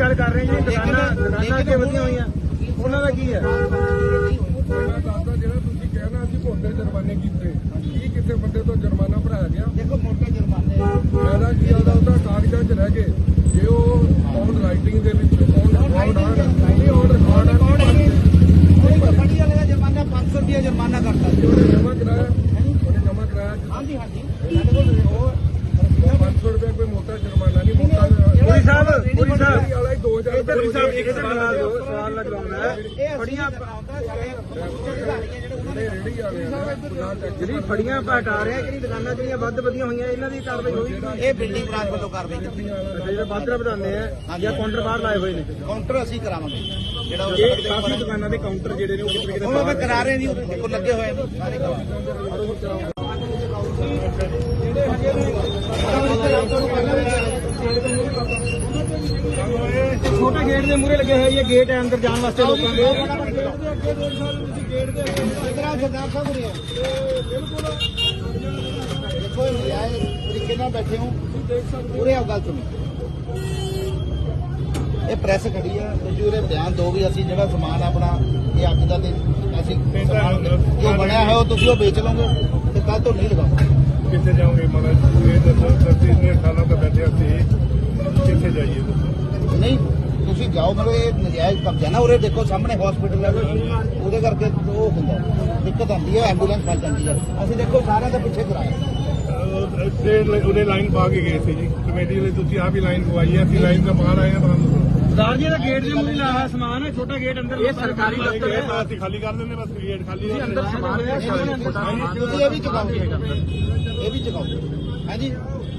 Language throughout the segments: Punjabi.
ਗੱਲ ਕਰ ਰਹੇ ਜੀ ਦੁਕਾਨਾਂ ਦੁਕਾਨਾਂ ਅੱਗੇ ਵਧੀਆਂ ਹੋਈਆਂ। ਉਹਨਾਂ ਦਾ ਕੀ ਹੈ? ਮੈਂ ਦੱਸਦਾ ਜਿਹੜਾ ਤੁਸੀਂ ਕਹਿਣਾ ਅਸੀਂ ਮੋਟੇ ਜੁਰਮਾਨੇ ਕੀਤੇ। ਕੀ ਕਿਸੇ ਬੰਦੇ ਤੋਂ ਜੁਰਮਾਨਾ ਭਰਾਇਆ ਗਿਆ? ਦੇਖੋ ਮੋਟੇ ਜੁਰਮਾਨੇ। ਫਾਇਦਾ ਕੀ ਉਹਦਾ ਉਹਦਾ ਕਾਗਜ਼ਾਂ 'ਚ ਰਹਿ ਗਏ ਜੇ ਉਹ ਔਨ ਰਾਈਟਿੰਗ ਦੇ ਵਿੱਚ ਔਨ ਰਿਕਾਰਡ ਆ ਨਹੀਂ ਔਨ ਰਿਕਾਰਡ ਆ ਕੋਈ ਫੜੀ ਵਾਲੇ ਦਾ ਜੁਰਮਾਨਾ 500 ਰੁਪਏ ਜੁਰਮਾਨਾ ਕਰਤਾ। ਜੀ ਉਹਨੇ ਜਮਾ ਕਰਾਇਆ। ਉਹਨੇ ਜਮਾ ਕਰਾਇਆ। ਹਾਂਜੀ ਹਾਂਜੀ। ਸਾਡੇ ਕੋਲ ਉਹ 500 ਰੁਪਏ ਕੋਈ ਮੋਟਾ ਜੁਰਮਾਨਾ ਨਹੀਂ ਮੋਟਾ ਪੁਰੀ ਸਾਹਿਬ ਪੁਰੀ ਸਾਹਿਬ। ਵਾਲਾ ਹੀ 2000 ਪੁਰੀ ਸਾਹਿਬ ਇੱਕ ਸਵਾਲ ਦੋ ਸਵਾਲ ਲਗਾਉਣਾ ਹੈ। ਇਹ ਫੜੀਆਂ ਜਿਹੜੇ ਫੜੀਆਂ ਰਹੇ ਦੁਕਾਨਾਂ ਜਿਹੜੀਆਂ ਵੱਧ ਵਧੀਆਂ ਹੋਈਆਂ ਇਹਨਾਂ ਦੀ ਕਾਰਵਾਈ ਹੋਈ। ਇਹ ਬਿਲਡਿੰਗ ਬ੍ਰਾਂਚ ਵੱਲੋਂ ਕਾਰਵਾਈ ਕੀਤੀ ਜਿਹੜੇ ਵੱਧ ਵਧਾਉਂਦੇ ਆ ਜਾਂ ਕਾਊਂਟਰ ਬਾਹਰ ਲਾਏ ਹੋਏ ਨੇ? ਕਾਊਂਟਰ ਅਸੀਂ ਕਰਾਵਾਂਗੇ। ਜਿਹੜਾ ਉਹ ਕਾਫੀ ਦੁਕਾਨਾਂ ਦੇ ਕਾਊਂਟਰ ਜਿਹੜੇ ਨੇ ਉਹ ਕਿਤੇ ਕਿਤੇ ਉਹ ਮੈਂ ਕਰਾ ਰਹੇ ਨਹੀਂ ਉਹ ਲੱਗੇ ਹੋਏ ਨੇ ਸਾਰੇ ਕਰਾ ਛੋਟੇ ਗੇਟ ਦੇ ਮੂਹਰੇ ਲੱਗੇ ਹੋਏ ਇਹ ਗੇਟ ਹੈ ਅੰਦਰ ਜਾਣ ਵਾਸਤੇ ਲੋਕਾਂ ਦੇ। ਇਹ ਨਿਆਏ ਤਰੀਕੇ ਨਾਲ ਬੈਠੇ ਹੋ। ਉਰੇ ਆਓ ਗੱਲ ਸੁਣੋ। ਇਹ ਪ੍ਰੈਸ ਖੜੀ ਹੈ ਤੁਸੀਂ ਉਰੇ ਬਿਆਨ ਦਿਓ ਵੀ ਅਸੀਂ ਜਿਹੜਾ ਸਮਾਨ ਆਪਣਾ ਇਹ ਅੱਗ ਦਾ ਤੇ ਅਸੀਂ ਸਮਾਨ ਜੋ ਬਣਿਆ ਹੈ ਉਹ ਤੁਸੀਂ ਉਹ ਵੇਚ ਲਓਗੇ ਤੇ ਕੱਲ ਤੋਂ ਨਹੀਂ ਲਗਾਓਗੇ ਕਿੱਥੇ ਜਾਓਗੇ ਮਾੜਾ ਜੀ? ਇਹ ਦੱਸੋ ਤੁਸੀਂ ਨੇ ਸਾਲਾਂ ਤੋਂ ਬੈਠੇ ਸੀ ਕਿੱਥੇ ਜਾਈਏ ਦੱਸੋ ਨਹੀਂ ਤੁਸੀਂ ਮਤਲਬ ਇਹ ਨਜਾਇਜ਼ ਕਬਜ਼ਾ ਨਾ, ਉਰੇ ਦੇਖੋ ਸਾਹਮਣੇ ਹਸਪੀਟਲ ਹੈ, ਉਹਦੇ ਕਰਕੇ ਉਹ ਹੁੰਦਾ ਦਿੱਕਤ ਆਉਂਦੀ ਹੈ ਐਂਬੂਲੈਂਸ ਫਸ ਜਾਂਦੀ ਹੈ। ਅਸੀਂ ਦੇਖੋ ਸਾਰਿਆਂ ਦੇ ਪਿੱਛੇ ਕਰਾਇਆ। ਤੇ ਉਹਨੇ ਲਾਈਨ ਪਾ ਕੇ ਗਏ ਸੀ ਜੀ। ਕਮੇਟੀ ਲਈ ਤੁਸੀਂ ਆਪ ਹੀ ਲਾਈਨ ਪਵਾਈ ਹੈ, ਅਸੀਂ ਲਾਈਨ ਦਾ ਬਾਹਰ ਆਏ ਹਾਂ, ਤੁਹਾਨੂੰ ਸਰਦਾਰ ਜੀ ਦਾ ਗੇਟ ਦੇ ਮੂਹਰੇ ਲਾਇਆ ਹੋਇਆ ਸਮਾਨ ਹੈ ਛੋਟਾ ਗੇਟ ਅੰਦਰ ਇਹ ਸਰਕਾਰੀ ਦਫ਼ਤਰ ਹੈ। ਅਸੀਂ ਖਾਲੀ ਕਰ ਦਿੰਦੇ ਬਸ ਗੇਟ ਖਾਲੀ ਤੁਸੀਂ ਅੰਦਰ ਸਮਾਨ ਹੈ ਤੁਸੀਂ ਇਹ ਵੀ ਚੁਕਾਓ ਇਹ ਵੀ ਚੁਕਾਓ। ਹਾਂਜੀ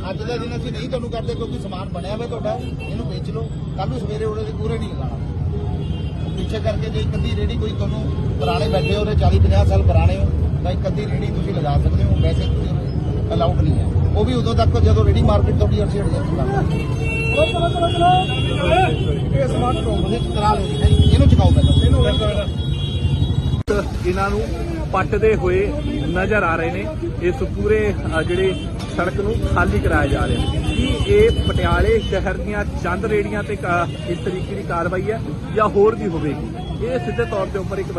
ਅੱਜ ਦਾ ਦਿਨ ਅਸੀਂ ਨਹੀਂ ਤੁਹਾਨੂੰ ਕਰਦੇ ਕਿਉਂਕਿ ਸਮਾਨ ਬਣਿਆ ਹੋਇਆ ਤੁਹਾਡਾ ਇਹਨੂੰ ਵੇਚ ਲਓ। ਕੱਲ ਨੂੰ ਸਵੇਰੇ ਉਹਦੇ ਦੇ ਪੂਰੇ ਨਹੀਂ ਲਗਾਉਣਾ ਪਿੱਛੇ ਕਰਕੇ ਜੇ ਇੱਕ ਅੱਧੀ ਰੇੜੀ ਕੋਈ ਤੁਹਾਨੂੰ ਪੁਰਾਣੇ ਬੈਠੇ ਹੋ 40 50 ਸਾਲ ਪੁਰਾਣੇ ਹੋ ਤਾਂ ਇੱਕ ਅੱਧੀ ਰੇੜੀ ਤੁਸੀਂ ਲਗਾ ਸਕਦੇ ਹੋ। ਵੈਸੇ ਅਲਾਉਡ ਨਹੀਂ ਹੈ। ਉਹ ਵੀ ਉਦੋਂ ਤੱਕ ਜਦੋਂ ਰੇੜੀ ਮਾਰਕੀਟ ਤੁਹਾਡੀ ਅਰਸੀ ਹਟ ਜਾਂਦੀ ਇਹ ਇਹਨਾਂ ਨੂੰ ਪੱਟਦੇ ਹੋਏ ਨਜ਼ਰ ਆ ਰਹੇ ਨੇ। ਇਸ ਪੂਰੇ ਜਿਹੜੇ ਸੜਕ ਨੂੰ ਖਾਲੀ ਕਰਾਇਆ ਜਾ ਰਿਹਾ ਹੈ। ਕੀ ਇਹ ਪਟਿਆਲੇ ਸ਼ਹਿਰ ਦੀਆਂ ਚੰਦ ਰੇੜੀਆਂ ਤੇ ਇਸ ਤਰੀਕੇ ਦੀ ਕਾਰਵਾਈ ਹੈ ਜਾਂ ਹੋਰ ਵੀ ਹੋਵੇਗੀ? ਇਹ ਸਿੱਧੇ ਤੌਰ ਤੇ ਉੱਪਰ ਇੱਕ